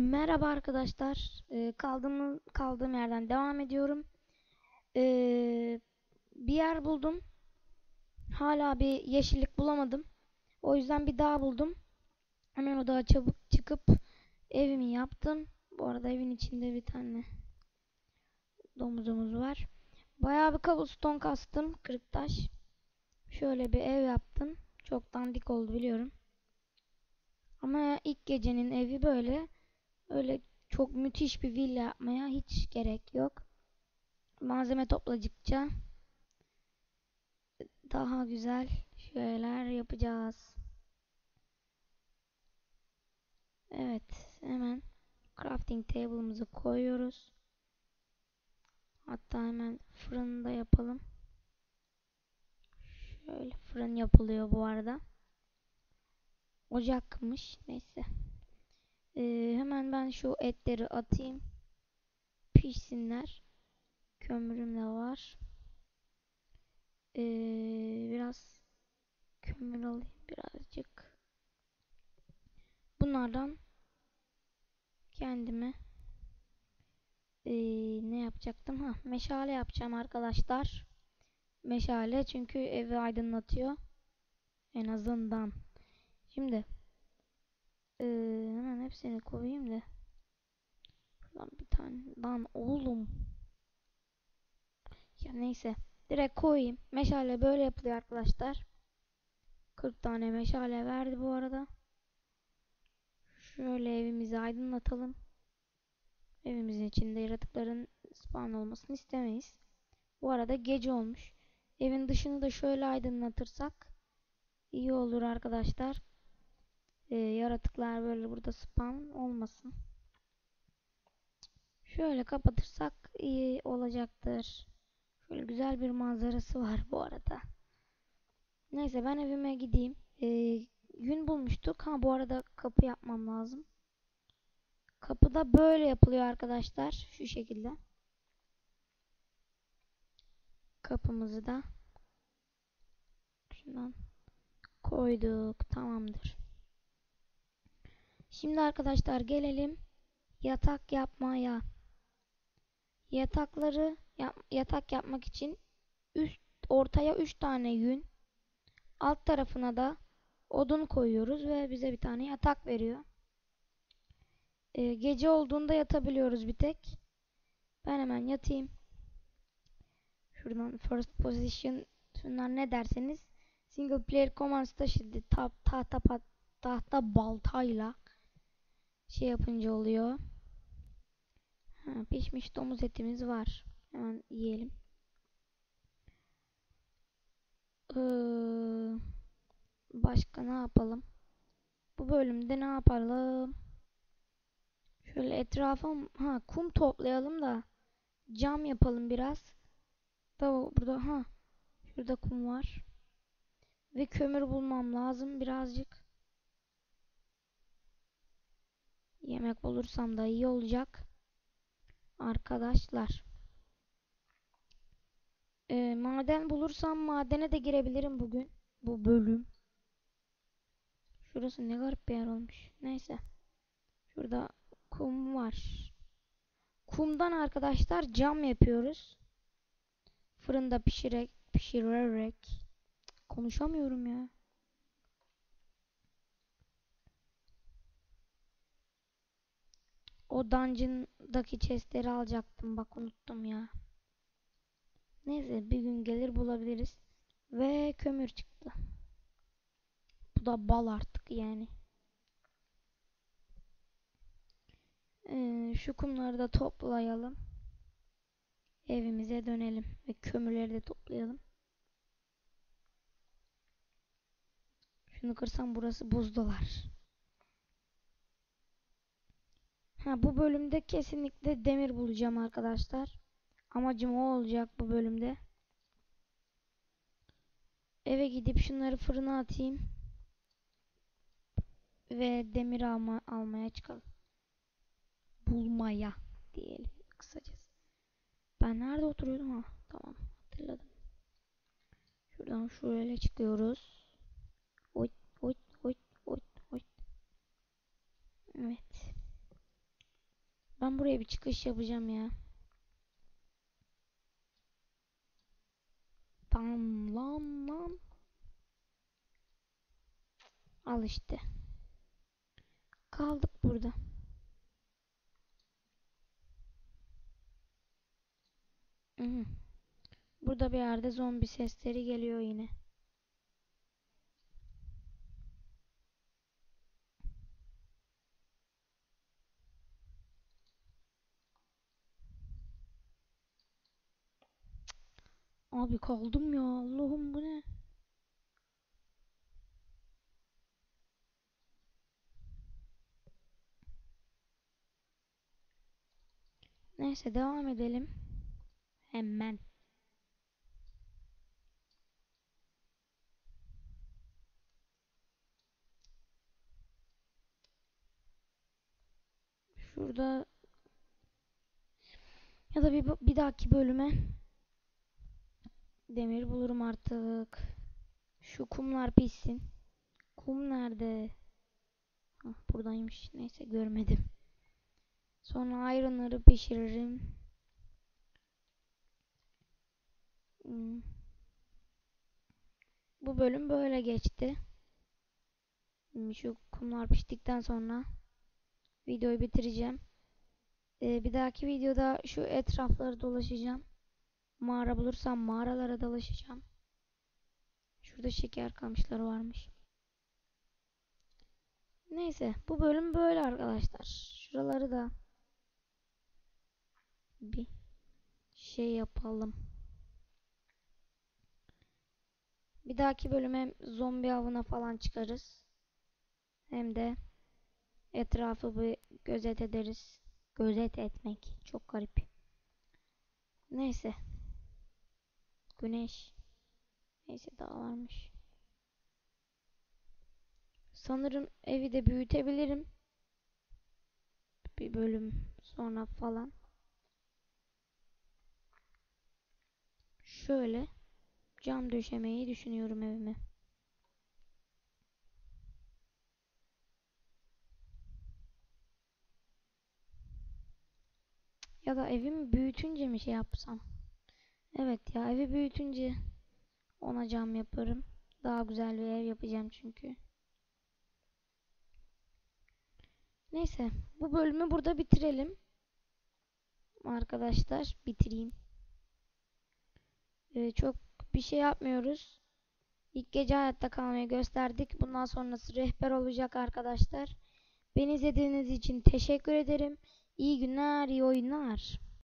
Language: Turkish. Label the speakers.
Speaker 1: Merhaba arkadaşlar. Ee, kaldığım kaldığım yerden devam ediyorum. Ee, bir yer buldum. Hala bir yeşillik bulamadım. O yüzden bir dağ buldum. Hemen o dağa çabuk çıkıp evimi yaptım. Bu arada evin içinde bir tane domuzumuz var. Bayağı bir cobblestone kastım. Kırık taş. Şöyle bir ev yaptım. Çok dandik oldu biliyorum. Ama ilk gecenin evi böyle. Öyle çok müthiş bir villa yapmaya hiç gerek yok. Malzeme topladıkça daha güzel şeyler yapacağız. Evet, hemen crafting table'ımızı koyuyoruz. Hatta hemen fırında yapalım. Şöyle fırın yapılıyor bu arada. Ocakmış. Neyse. Ben şu etleri atayım. Pişsinler. Kömürüm de var. Ee, biraz kömür alayım birazcık. Bunlardan kendime ee, ne yapacaktım? Ha, meşale yapacağım arkadaşlar. Meşale çünkü evi aydınlatıyor. En azından. Şimdi ee, hemen hepsini koyayım da. Şuradan bir tane. Lan oğlum. Ya neyse. Direkt koyayım. Meşale böyle yapılıyor arkadaşlar. 40 tane meşale verdi bu arada. Şöyle evimizi aydınlatalım. Evimizin içinde yaratıkların spawn olmasını istemeyiz. Bu arada gece olmuş. Evin dışını da şöyle aydınlatırsak iyi olur arkadaşlar e, yaratıklar böyle burada spam olmasın. Şöyle kapatırsak iyi olacaktır. Şöyle güzel bir manzarası var bu arada. Neyse ben evime gideyim. E, yün bulmuştuk. Ha bu arada kapı yapmam lazım. Kapı da böyle yapılıyor arkadaşlar. Şu şekilde. Kapımızı da şundan koyduk. Tamamdır. Şimdi arkadaşlar gelelim yatak yapmaya. Yatakları yap, yatak yapmak için üst ortaya 3 tane yün, alt tarafına da odun koyuyoruz ve bize bir tane yatak veriyor. Ee, gece olduğunda yatabiliyoruz bir tek. Ben hemen yatayım. Şuradan first position şunlar ne derseniz single player commands taşıdı tahta tahta tahta baltayla şey yapınca oluyor. Ha, pişmiş domuz etimiz var. Hemen yiyelim. Ee, başka ne yapalım? Bu bölümde ne yapalım? Şöyle etrafa ha kum toplayalım da cam yapalım biraz. Da burada ha şurada kum var. Ve kömür bulmam lazım birazcık. Yemek bulursam da iyi olacak. Arkadaşlar. Ee, maden bulursam madene de girebilirim bugün. Bu bölüm. Şurası ne garip bir yer olmuş. Neyse. Şurada kum var. Kumdan arkadaşlar cam yapıyoruz. Fırında pişirerek pişirerek konuşamıyorum ya. O dungeon'daki chestleri alacaktım. Bak unuttum ya. Neyse bir gün gelir bulabiliriz. Ve kömür çıktı. Bu da bal artık yani. Ee, şu kumları da toplayalım. Evimize dönelim. Ve kömürleri de toplayalım. Şunu kırsam burası buzdolar. Ha, bu bölümde kesinlikle demir bulacağım arkadaşlar. Amacım o olacak bu bölümde. Eve gidip şunları fırına atayım. Ve demir alma, almaya çıkalım. Bulmaya diyelim kısacası. Ben nerede oturuyordum ha? Tamam hatırladım. Şuradan şöyle çıkıyoruz. Oy oy oy oy oy. Evet. Ben buraya bir çıkış yapacağım ya. Tamam lan. Al işte. Kaldık burada. Burada bir yerde zombi sesleri geliyor yine. Abi kaldım ya Allah'ım bu ne? Neyse devam edelim. Hemen. Şurada ya da bir, bir dahaki bölüme demir bulurum artık. Şu kumlar pişsin. Kum nerede? Hah, buradaymış. Neyse görmedim. Sonra iron'ları pişiririm. Hmm. Bu bölüm böyle geçti. Hmm, Şu kumlar piştikten sonra videoyu bitireceğim. Ee, bir dahaki videoda şu etrafları dolaşacağım. Mağara bulursam mağaralara dolaşacağım. Şurada şeker kamışları varmış. Neyse bu bölüm böyle arkadaşlar. Şuraları da bir şey yapalım. Bir dahaki bölüme zombi avına falan çıkarız. Hem de etrafı bir gözet ederiz. Gözet etmek çok garip. Neyse. Güneş. Neyse daha varmış. Sanırım evi de büyütebilirim. Bir bölüm sonra falan. Şöyle cam döşemeyi düşünüyorum evime. Ya da evimi büyütünce mi şey yapsam? Evet ya evi büyütünce ona cam yaparım. Daha güzel bir ev yapacağım çünkü. Neyse bu bölümü burada bitirelim. Arkadaşlar bitireyim. Ee, çok bir şey yapmıyoruz. İlk gece hayatta kalmayı gösterdik. Bundan sonrası rehber olacak arkadaşlar. Beni izlediğiniz için teşekkür ederim. İyi günler, iyi oyunlar.